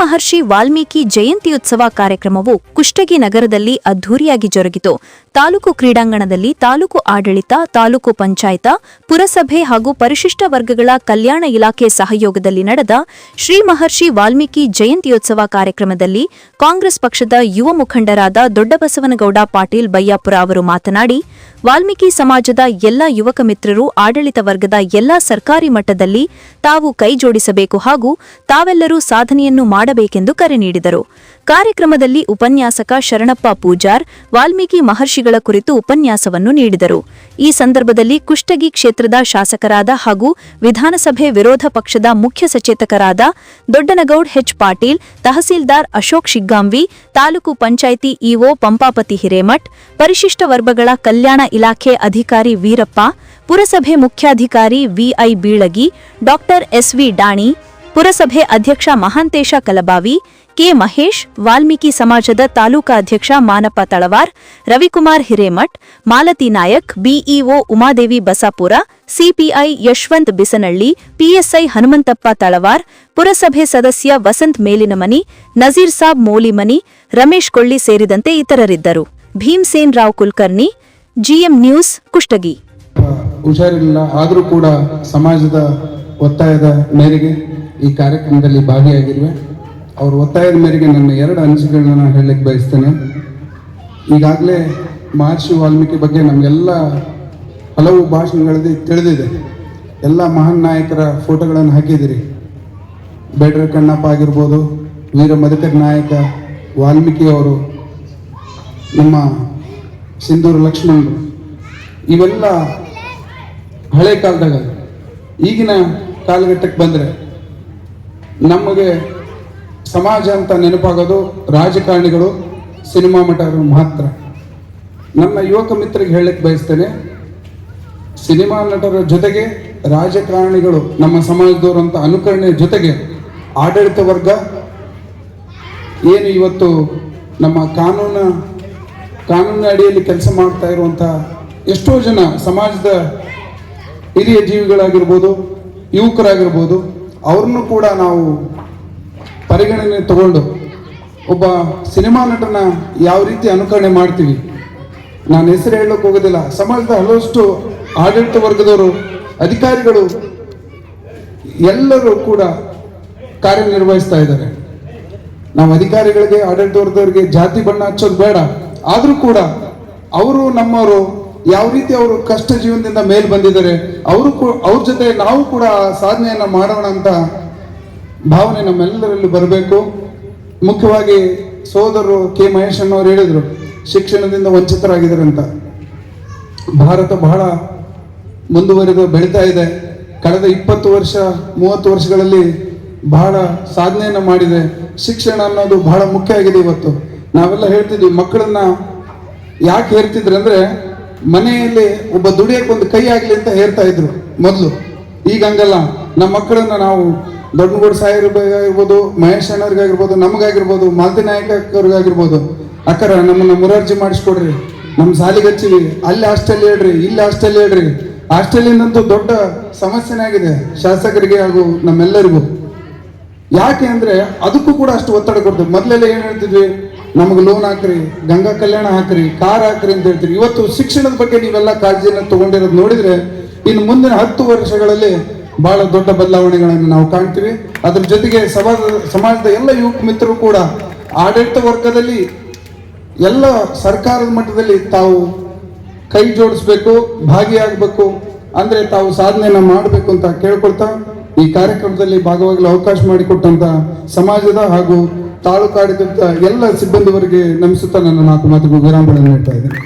ಮಹರ್ಷಿ ವಾಲ್ಮೀಕಿ ಜಯಂತಿಯುತ್ಸವ ಕಾರ್ಯಕ್ರಮವು ಕುಷ್ಟಗಿ ನಗರದಲ್ಲಿ ಅದ್ಧೂರಿಯಾಗಿ ಜರುಗಿತು. ತಾಲೂಕು ಕ್ರೀಡಾಂಗಣದಲ್ಲಿ ತಾಲೂಕು ಆಡಳಿತ, ತಾಲೂಕು ಪಂಚಾಯತ, ಪುರಸಭೆ ಹಾಗೂ ಪರಿಶಿಷ್ಟ ವರ್ಗಗಳ ಕಲ್ಯಾಣ ಇಲಾಖೆ ಸಹಯೋಗದಲ್ಲಿ ನಡೆದ ಶ್ರೀ ಮಹರ್ಷಿ ವಾಲ್ಮೀಕಿ ಜಯಂತಿಯೋತ್ಸವ ಕಾರ್ಯಕ್ರಮದಲ್ಲಿ ಕಾಂಗ್ರೆಸ್ ಪಕ್ಷದ ಯುವ ಮುಖಂಡರಾದ ದೊಡ್ಡಬಸವನಗೌಡ ಪಾಟೀಲ್ ಬಯ್ಯಾಪುರ ಅವರು ಮಾತನಾಡಿ, ವಾಲ್ಮೀಕಿ ಸಮಾಜದ ಎಲ್ಲ ಯುವಕ ಮಿತ್ರರು ಆಡಳಿತ ವರ್ಗದ ಎಲ್ಲ ಸರ್ಕಾರಿ ಮಟ್ಟದಲ್ಲಿ ತಾವು ಕೈಜೋಡಿಸಬೇಕು ಹಾಗೂ ತಾವೆಲ್ಲರೂ ಸಾಧನೆಯನ್ನು ಮಾಡಬೇಕೆಂದು ಕರೆ ನೀಡಿದರು. ಕಾರ್ಯಕ್ರಮದಲ್ಲಿ ಉಪನ್ಯಾಸಕ ಶರಣಪ್ಪ ಪೂಜಾರ್, ವಾಲ್ಮೀಕಿ ಮಹರ್ಷಿಗಳ ಕುರಿತು ಉಪನ್ಯಾಸವನ್ನು ನೀಡಿದರು. ಈ ಸಂದರ್ಭದಲ್ಲಿ ಕುಷ್ಟಗಿ ಕ್ಷೇತ್ರದ ಶಾಸಕರಾದ ಹಾಗೂ ವಿಧಾನಸಭೆ ವಿರೋಧ ಪಕ್ಷದ ಮುಖ್ಯ ಸಚೇತಕರಾದ ದೊಡ್ಡನಗೌಡ್ ಹೆಚ್ ಪಾಟೀಲ್, ತಹಸೀಲ್ದಾರ್ ಅಶೋಕ್ ಶಿಗ್ಗಾಂವಿ, ತಾಲೂಕು ಪಂಚಾಯಿತಿ ಇಒ ಪಂಪಾಪತಿ ಹಿರೇಮಠ್, ಪರಿಶಿಷ್ಟ ವರ್ಗಗಳ ಕಲ್ಯಾಣ ಇಲಾಖೆ ಅಧಿಕಾರಿ ವೀರಪ್ಪ, ಪುರಸಭೆ ಮುಖ್ಯಾಧಿಕಾರಿ VI Beelagi, doctor SV Dani ಪುರಸಭೆ ಅಧ್ಯಕ್ಷ ಮಹಾಂತೇಶ ಕಲಬಾವಿ, ಕೆ ಮಹೇಶ್, ವಾಲ್ಮೀಕಿ ಸಮಾಜದ ತಾಲೂಕಾ ಅಧ್ಯಕ್ಷ Manappa Talawar, Ravikumar Hiremath, Malathi Nayak, BEO Umadevi Basapura, CPI Yashwant Bisanalli, PSI Hanumanthappa Talawar, ಪುರಸಭೆ ಸದಸ್ಯ ವಸಂತ್ ಮೇಲಿನಮನಿ, ನಜೀರ್ ಸಾಬ್ ಮೋಲಿಮನಿ, ರಮೇಶ್ ಕೊಳ್ಳಿ ಸೇರಿದಂತೆ ಇತರರಿದ್ದರು. Bhimsen Rao Kulkarni, GM news, Kushtagi. ಹುಷಾರಿಲ್ಲ, ಆದರೂ ಕೂಡ ಸಮಾಜದ ಒತ್ತಾಯದ ಮೇರೆಗೆ ಈ ಕಾರ್ಯಕ್ರಮದಲ್ಲಿ ಭಾಗಿಯಾಗಿರುವೆ ಅವ್ರ ಒತ್ತಾಯದ ಮೇರೆಗೆ ನನ್ನ ಎರಡು ಅನಿಸಿಕೆಗಳನ್ನ ಹೇಳಲಿಕ್ಕೆ ಬಯಸ್ತೇನೆ. ಈಗಾಗಲೇ ಮಹರ್ಷಿ ವಾಲ್ಮೀಕಿ ಬಗ್ಗೆ ನಮಗೆಲ್ಲ ಹಲವು ಭಾಷಣಗಳಲ್ಲಿ ತಿಳಿದಿದೆ. ಎಲ್ಲ ಮಹಾನ್ ನಾಯಕರ ಫೋಟೋಗಳನ್ನು ಹಾಕಿದಿರಿ ಬೇಡ್ರ ಕಣ್ಣಪ್ಪ ಆಗಿರ್ಬೋದು, ವೀರ ಮದಕರಿ ನಾಯಕ, ವಾಲ್ಮೀಕಿ ಅವರು, ನಮ್ಮ ಸಿಂಧೂರು ಲಕ್ಷ್ಮಣರು. ಇವೆಲ್ಲ ಹಳೆ ಕಾಲದಾಗ ಈಗಿನ ಕಾಲಘಟ್ಟಕ್ಕೆ ಬಂದರೆ ನಮಗೆ ಸಮಾಜ ಅಂತ ನೆನಪಾಗೋದು ರಾಜಕಾರಣಿಗಳು, ಸಿನಿಮಾ ನಟರು ಮಾತ್ರ. ನನ್ನ ಯುವಕ ಮಿತ್ರರಿಗೆ ಹೇಳಕ್ಕೆ ಬಯಸ್ತೇನೆ, ಸಿನಿಮಾ ನಟರ ಜೊತೆಗೆ ರಾಜಕಾರಣಿಗಳು ನಮ್ಮ ಸಮಾಜದವರು ಅಂತ ಅನುಕರಣೆ ಜೊತೆಗೆ ಆಡಳಿತ ವರ್ಗ, ಏನು ಇವತ್ತು ನಮ್ಮ ಕಾನೂನು, ಕಾನೂನಿನ ಅಡಿಯಲ್ಲಿ ಕೆಲಸ ಮಾಡ್ತಾ ಇರುವಂಥ ಎಷ್ಟೋ ಜನ ಸಮಾಜದ ಹಿರಿಯ ಜೀವಿಗಳಾಗಿರ್ಬೋದು, ಯುವಕರಾಗಿರ್ಬೋದು ಅವ್ರನ್ನು ಕೂಡ ನಾವು ಪರಿಗಣನೆ ತಗೊಂಡು ಒಬ್ಬ ಸಿನಿಮಾ ನಟನ ಯಾವ ರೀತಿ ಅನುಕರಣೆ ಮಾಡ್ತೀವಿ. ನಾನು ಹೆಸರು ಹೇಳೋಕೆ ಹೋಗೋದಿಲ್ಲ. ಸಮಾಜದ ಹಲವಷ್ಟು ಆಡಳಿತ ವರ್ಗದವರು, ಅಧಿಕಾರಿಗಳು ಎಲ್ಲರೂ ಕೂಡ ಕಾರ್ಯನಿರ್ವಹಿಸ್ತಾ ಇದ್ದಾರೆ. ನಾವು ಅಧಿಕಾರಿಗಳಿಗೆ, ಆಡಳಿತ ವರ್ಗದವರಿಗೆ ಜಾತಿ ಬಣ್ಣ ಹಚ್ಚೋದು ಬೇಡ. ಆದರೂ ಕೂಡ ಅವರು ನಮ್ಮವರು ಯಾವ ರೀತಿ ಅವರು ಕಷ್ಟ ಜೀವನದಿಂದ ಮೇಲೆ ಬಂದಿದ್ದಾರೆ, ಅವರು ಅವ್ರ ಜೊತೆ ನಾವು ಕೂಡ ಸಾಧನೆಯನ್ನ ಮಾಡೋಣ ಅಂತ ಭಾವನೆ ನಮ್ಮೆಲ್ಲರಲ್ಲೂ ಬರಬೇಕು. ಮುಖ್ಯವಾಗಿ ಸೋದರರು ಕೆ ಮಹೇಶ್ ಅನ್ನೋರು ಹೇಳಿದರು, ಶಿಕ್ಷಣದಿಂದ ವಂಚಿತರಾಗಿದ್ದಾರೆ ಅಂತ. ಭಾರತ ಬಹಳ ಮುಂದುವರಿದು ಬೆಳೀತಾ ಇದೆ. ಕಳೆದ ಇಪ್ಪತ್ತು ವರ್ಷ, ಮೂವತ್ತು ವರ್ಷಗಳಲ್ಲಿ ಬಹಳ ಸಾಧನೆಯನ್ನು ಮಾಡಿದೆ. ಶಿಕ್ಷಣ ಅನ್ನೋದು ಬಹಳ ಮುಖ್ಯ ಆಗಿದೆ ಇವತ್ತು. ನಾವೆಲ್ಲ ಹೇಳ್ತಿದ್ವಿ, ಮಕ್ಕಳನ್ನ ಯಾಕೆ ಹೇಳ್ತಿದ್ರೆ ಅಂದ್ರೆ ಮನೆಯಲ್ಲಿ ಒಬ್ಬ ದುಡಿಯಕ್ಕೆ ಒಂದು ಕೈ ಆಗಲಿ ಅಂತ ಹೇಳ್ತಾ ಇದ್ರು ಮೊದಲು. ಈಗ ಹಂಗಲ್ಲ. ನಮ್ಮ ಮಕ್ಕಳನ್ನ ನಾವು ದೊಡ್ಡಗೌಡ ಸಾಹೇಬ್ರಿಗಾಗಿರ್ಬೋದು ಮಹೇಶ್ ಅಣ್ಣವ್ರಿಗಾಗಿರ್ಬೋದು, ನಮಗಾಗಿರ್ಬೋದು, ಮಾಲತಿ ನಾಯಕ ಅವ್ರಿಗಾಗಿರ್ಬೋದು ಅಕ್ಕರ ನಮ್ಮನ್ನ ಮುರಾರ್ಜಿ ಮಾಡಿಸ್ಕೊಡ್ರಿ. ನಮ್ಮ ಸಾಲಿಗೆ ಹಚ್ಚಿವಿ ಅಲ್ಲಿ ಹಾಸ್ಟೆಲ್ ಹೇಳ್ರಿ, ಇಲ್ಲಿ ಹಾಸ್ಟೆಲ್ ಹೇಳ್ರಿ. ಹಾಸ್ಟೆಲಿನಂತೂ ದೊಡ್ಡ ಸಮಸ್ಯೆನೇ ಆಗಿದೆ ಶಾಸಕರಿಗೆ ಹಾಗೂ ನಮ್ಮೆಲ್ಲರಿಗೂ. ಯಾಕೆ ಅಂದ್ರೆ ಅದಕ್ಕೂ ಕೂಡ ಅಷ್ಟು ಒತ್ತಡ ಕೊಡ್ತೇವೆ ಮೊದಲೆಲ್ಲ ಏನ್ ಹೇಳ್ತಿದ್ವಿ? ನಮಗೆ ಲೋನ್ ಹಾಕ್ರಿ, ಗಂಗಾ ಕಲ್ಯಾಣ ಹಾಕ್ರಿ ಕಾರ್ ಹಾಕ್ರಿ ಅಂತ ಹೇಳ್ತೀರಿ. ಇವತ್ತು ಶಿಕ್ಷಣದ ಬಗ್ಗೆ ನೀವೆಲ್ಲ ಕಾಳಜಿಯನ್ನು ತಗೊಂಡಿರೋದು ನೋಡಿದ್ರೆ ಇನ್ನು ಮುಂದಿನ ಹತ್ತು ವರ್ಷಗಳಲ್ಲಿ ಬಹಳ ದೊಡ್ಡ ಬದಲಾವಣೆಗಳನ್ನು ನಾವು ಕಾಣ್ತೀವಿ. ಅದ್ರ ಜೊತೆಗೆ ಸಮಾಜ, ಸಮಾಜದ ಎಲ್ಲ ಯುವಕ ಮಿತ್ರರು ಕೂಡ ಆಡಳಿತ ವರ್ಗದಲ್ಲಿ ಎಲ್ಲ ಸರ್ಕಾರದ ಮಟ್ಟದಲ್ಲಿ ತಾವು ಕೈ ಜೋಡಿಸ್ಬೇಕು, ಭಾಗಿಯಾಗಬೇಕು, ಅಂದ್ರೆ ತಾವು ಸಾಧನೆಯನ್ನ ಮಾಡಬೇಕು ಅಂತ ಕೇಳ್ಕೊಳ್ತಾ ಈ ಕಾರ್ಯಕ್ರಮದಲ್ಲಿ ಭಾಗವಾಗಲು ಅವಕಾಶ ಮಾಡಿಕೊಟ್ಟಂತ ಸಮಾಜದ ಹಾಗೂ ತಾಲೂಕಾಡಳಿತ ಎಲ್ಲ ಸಿಬ್ಬಂದಿವರಿಗೆ ನಮಿಸುತ್ತಾ ನನ್ನ ನಾಲ್ಕು ಮಾತುಗಳು ವಿರಾಮಗಳನ್ನು ನೀಡ್ತಾ ಇದ್ದೇನೆ.